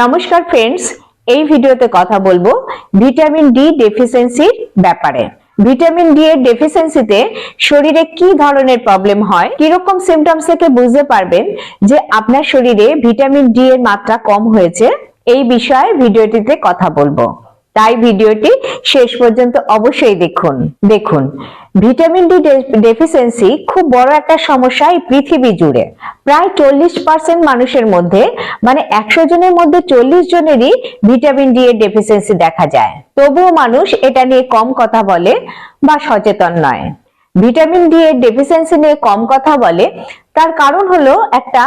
নমস্কার ফ্রেন্ডস এই ভিডিওতে কথা বলব ভিটামিন ডি ডেফিসিয়েন্সির ব্যাপারে। ভিটামিন ডি এর ডেফিসিয়েন্সিতে শরীরে কি ধরনের প্রবলেম হয়? কীরকম সিমটমস থেকে বুঝতে পারবেন যে আপনার শরীরে ভিটামিন ডি এর মাত্রা কম হয়েছে, এই বিষয়ে ভিডিওটিতে কথা বলব। তাই ভিডিওটি শেষ পর্যন্ত অবশ্যই দেখুন। দেখুন ভিটামিন ডি ডেফিসিয়েন্সি খুব বড় একটা সমস্যা এই পৃথিবী জুড়ে। প্রায় চল্লিশ পার্সেন্ট মানুষের মধ্যে মানে একশো জনের মধ্যে চল্লিশ জনেরই ভিটামিন ডি এর ডেফিসিয়েন্সি দেখা যায়। তবুও মানুষ এটা নিয়ে কম কথা বলে বা সচেতন নয়। ভিটামিন ডি এর ডেফিসিয়েন্সি নিয়ে কম কথা বলে তার কারণ হলো একটা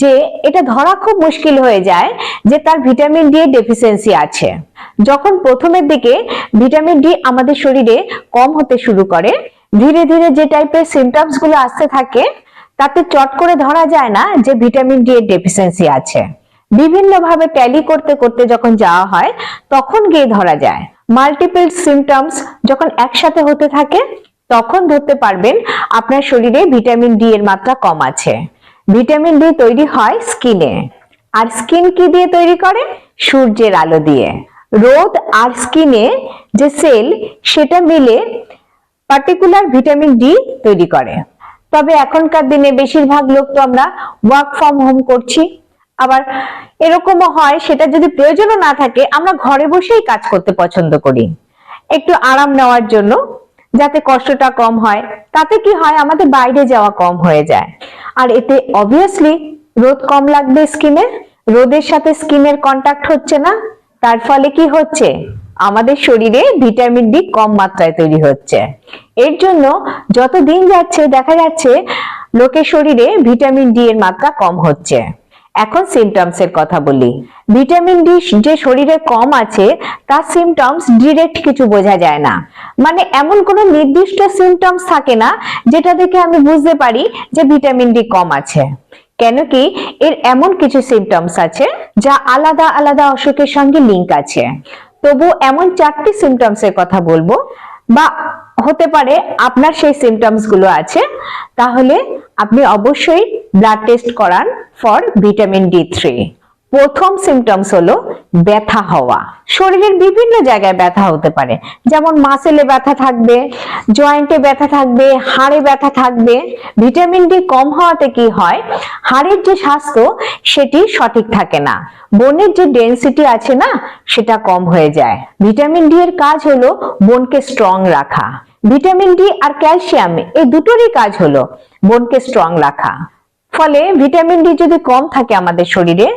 যে এটা ধরা খুব মুশকিল হয়ে যায় যে তার ভিটামিন ডি এর ডেফিসিয়েন্সি আছে। যখন প্রথমের দিকে ভিটামিন ডি আমাদের শরীরে কম হতে শুরু করে, ধীরে ধীরে যে টাইপের সিমটমসগুলো আসতে থাকে, তাতে চট করে ধরা যায় না যে ভিটামিন ডি এর ডেফিসিয়েন্সি আছে। বিভিন্ন ভাবে ট্যালি করতে করতে যখন যাওয়া হয়, তখন গিয়ে ধরা যায়। মাল্টিপল সিমটমস যখন একসাথে হতে থাকে তখন ধরতে পারবেন আপনার শরীরে ভিটামিন ডি এর মাত্রা কম আছে। ভিটামিন ডি তৈরি হয় স্কিনে। আর স্কিন কি দিয়ে তৈরি করে? সূর্যের আলো দিয়ে। রোদ আর স্কিনে যে সেল, সেটা মিলে পার্টিকুলার ভিটামিন ডি তৈরি করে। তবে এখনকার দিনে বেশিরভাগ লোক তো আমরা ওয়ার্ক ফ্রম হোম করছি। আবার এরকমও হয়, সেটা যদি প্রয়োজনও না থাকে, আমরা ঘরে বসেই কাজ করতে পছন্দ করি। একটু আরাম নেওয়ার জন্য যাতে কষ্টটা কম হয়, তাতে কি হয় আমাদের বাইরে যাওয়া কম হয়ে যায়। আর এতে অবভিয়াসলি রোদ কম লাগবে স্কিনে রোদের সাথে স্কিনের কন্ট্যাক্ট হচ্ছে না, তার ফলে কি হচ্ছে? আমাদের শরীরে ভিটামিন ডি কম মাত্রায় তৈরি হচ্ছে। এর জন্য যত দিন যাচ্ছে, দেখা যাচ্ছে লোকের শরীরে ভিটামিন ডি এর মাত্রা কম হচ্ছে। এখন সিমটমস এর কথা বলি। ভিটামিন ডি যে শরীরে কম আছে, তার সিমটমস ডিরেক্ট কিছু বোঝা যায় না। মানে এমন কোনো নির্দিষ্ট সিমটমস থাকে না, যেটা দেখে আমি বুঝতে পারি যে ভিটামিন ডি কম আছে। কেন কি, এর এমন কিছু সিমটমস আছে, যা আলাদা আলাদা অসুখের সঙ্গে লিংক আছে। তবু এমন চারটি সিমটমস এর কথা বলব, বা হতে পারে আপনার সেই সিমটমসগুলো আছে, তাহলে আপনি অবশ্যই ব্লাড টেস্ট করান ফর ভিটামিন ডি থ্রি প্রথম সিমটমস হলো ব্যথা হওয়া। শরীরের বিভিন্ন জায়গায় ব্যথা হতে পারে। যেমন মাসেলে ব্যথা থাকবে জয়েন্টে ব্যথা থাকবে, হাড়ে ব্যথা থাকবে। ভিটামিন ডি কম হওয়াতে কি হয়? হাড়ের যে স্বাস্থ্য, সেটি সঠিক থাকে না। বোনের যে ডেন্সিটি আছে না, সেটা কম হয়ে যায়। ভিটামিন ডি এর কাজ হলো বোনকে স্ট্রং রাখা। ভিটামিন ডি আর ক্যালসিয়াম এই দুটোরই কাজ হলো বোনকে স্ট্রং রাখা। ফলে ভিটামিন ডি যদি কম থাকে আমাদের শরীরে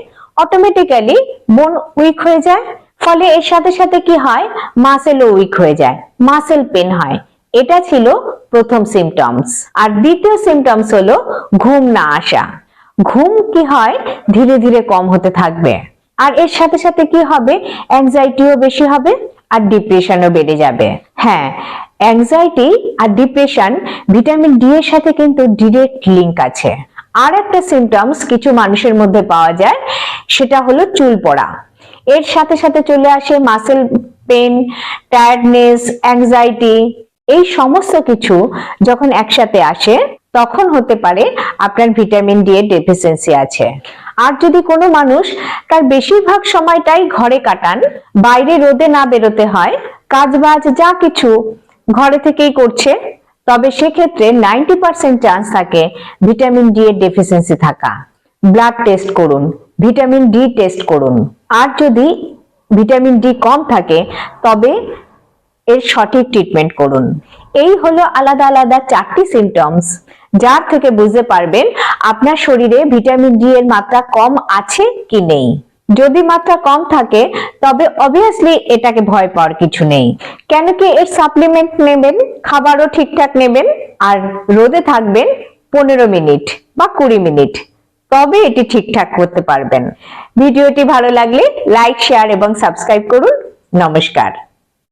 অটোমেটিক্যালি বোন উইক হয়ে যায়। ফলে এর সাথে সাথে কি হয়? মাসেলও উইক হয়ে যায়। মাসেল পেন হয়। এটা ছিল প্রথম সিমটমস আর দ্বিতীয় সিমটমস হলো ঘুম না আসা। ঘুম কি হয়? ধীরে ধীরে কম হতে থাকবে। আর এর সাথে সাথে কি হবে? অ্যাংজাইটিও বেশি হবে আর ডিপ্রেশনও বেড়ে যাবে। হ্যাঁ অ্যাংজাইটি আর ডিপ্রেশন ভিটামিন ডি এর সাথে কিন্তু ডিরেক্ট লিংক আছে। আর একটা সিমটমস কিছু মানুষের মধ্যে পাওয়া যায়, সেটা হলো চুল পড়া। এর সাথে সাথে চলে আসে মাসেল পেন টায়ার্ডনেস অ্যাংজাইটি এই সমস্ত কিছু যখন একসাথে আসে, তখন হতে পারে আপনার ভিটামিন ডি এর ডেফিসিয়েন্সি আছে। আর যদি কোনো মানুষ তার বেশিরভাগ সময়টাই ঘরে কাটান, বাইরে রোদে না বেরোতে হয়, কাজবাজ যা কিছু ঘরে থেকেই করছে তবে সেক্ষেত্রে নাইনটি পার্সেন্ট চান্স থাকে ভিটামিন ডি এর ডেফিসিয়েন্সি থাকা। ব্লাড টেস্ট করুন, ভিটামিন ডি টেস্ট করুন। আর যদি ভিটামিন ডি কম থাকে, তবে এর সঠিক ট্রিটমেন্ট করুন। এই হলো আলাদা আলাদা চারটি সিমটমস যার থেকে বুঝতে পারবেন আপনার শরীরে ভিটামিন ডি এর মাত্রা কম আছে কি নেই। যদি মাত্রা কম থাকে, তবে অবভিয়াসলি এটাকে ভয় পাওয়ার কিছু নেই। কেন কি এর সাপ্লিমেন্ট নেবেন, খাবারও ঠিকঠাক নেবেন, আর রোদে থাকবেন পনেরো মিনিট বা কুড়ি মিনিট। তবে এটি ঠিকঠাক করতে পারবেন। ভিডিওটি ভালো লাগলে লাইক শেয়ার এবং সাবস্ক্রাইব করুন। নমস্কার।